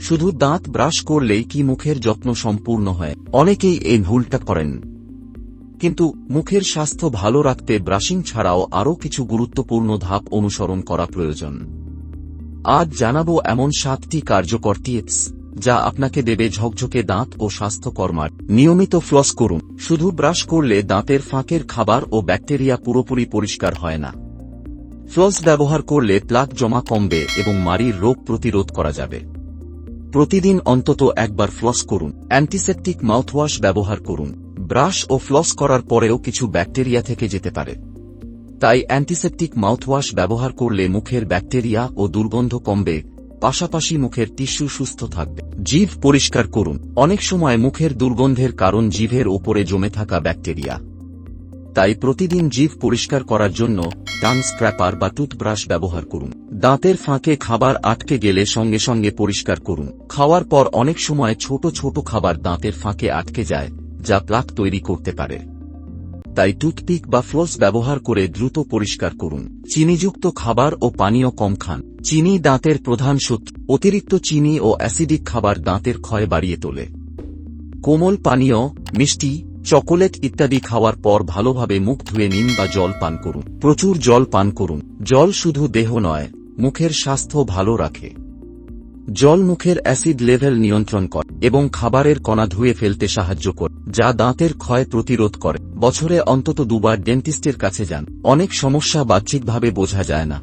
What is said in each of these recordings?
শুধু দাঁত ব্রাশ করলেই কি মুখের যত্ন সম্পূর্ণ হয়? অনেকেই এই ভুলটা করেন। কিন্তু মুখের স্বাস্থ্য ভালো রাখতে ব্রাশিং ছাড়াও আরও কিছু গুরুত্বপূর্ণ ধাপ অনুসরণ করা প্রয়োজন। আজ জানাব এমন সাতটি কার্যকর টিপস যা আপনাকে দেবে ঝকঝকে দাঁত ও স্বাস্থ্যকর মার। নিয়মিত ফ্লস করুন। শুধু ব্রাশ করলে দাঁতের ফাঁকের খাবার ও ব্যাকটেরিয়া পুরোপুরি পরিষ্কার হয় না। ফ্লস ব্যবহার করলে প্লাক জমা কমবে এবং মারির রোগ প্রতিরোধ করা যাবে। প্রতিদিন অন্তত একবার ফ্লস করুন। অ্যান্টিসেপটিক মাউথওয়াশ ব্যবহার করুন। ব্রাশ ও ফ্লস করার পরেও কিছু ব্যাকটেরিয়া থেকে যেতে পারে। তাই অ্যান্টিসেপটিক মাউথওয়াশ ব্যবহার করলে মুখের ব্যাকটেরিয়া ও দুর্গন্ধ কমবে, পাশাপাশি মুখের টিস্যু সুস্থ থাকবে। জিভ পরিষ্কার করুন। অনেক সময় মুখের দুর্গন্ধের কারণ জিভের ওপরে জমে থাকা ব্যাকটেরিয়া তাই প্রতিদিন জিভ পরিষ্কার করার জন্য টাং স্ক্র্যাপার বা টুথব্রাশ ব্যবহার করুন। দাঁতের ফাঁকে খাবার আটকে গেলে সঙ্গে সঙ্গে পরিষ্কার করুন। খাওয়ার পর অনেক সময় ছোট ছোট খাবার দাঁতের ফাঁকে আটকে যায়, যা প্লাক তৈরি করতে পারে। তাই টুথপিক বা ফ্লোস ব্যবহার করে দ্রুত পরিষ্কার করুন। চিনিযুক্ত খাবার ও পানীয় কম খান। চিনি দাঁতের প্রধান শত্রু। অতিরিক্ত চিনি ও অ্যাসিডিক খাবার দাঁতের ক্ষয় বাড়িয়ে তোলে। কোমল পানীয়, মিষ্টি, চকোলেট ইত্যাদি খাওয়ার পর ভালোভাবে মুখ ধুয়ে নিন বা জল পান করুন। প্রচুর জল পান করুন। জল শুধু দেহ নয় মুখের স্বাস্থ্য ভালো রাখে। জল মুখের অ্যাসিড লেভেল নিয়ন্ত্রণ করে এবং খাবারের কণা ধুয়ে ফেলতে সাহায্য করে, যা দাঁতের ক্ষয় প্রতিরোধ করে। বছরে অন্তত দুবার ডেন্টিস্টের কাছে যান। অনেক সমস্যা বাহ্যিকভাবে বোঝা যায় না।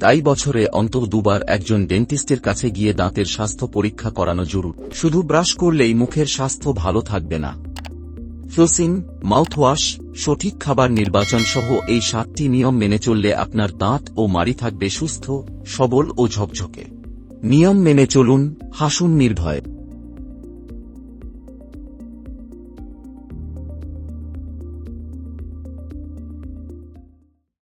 তাই বছরে অন্তত দুবার একজন ডেন্টিস্টের কাছে গিয়ে দাঁতের স্বাস্থ্য পরীক্ষা করানো জরুরি। শুধু ব্রাশ করলেই মুখের স্বাস্থ্য ভালো থাকবে না। ফ্লোসিং মাউথওয়াশ, সঠিক খাবার নির্বাচন সহ এই সাতটি নিয়ম মেনে চললে আপনার দাঁত ও মাড়ি থাকবে সুস্থ, সবল ও ঝকঝকে। নিয়ম মেনে চলুন, হাসুন নির্ভয়।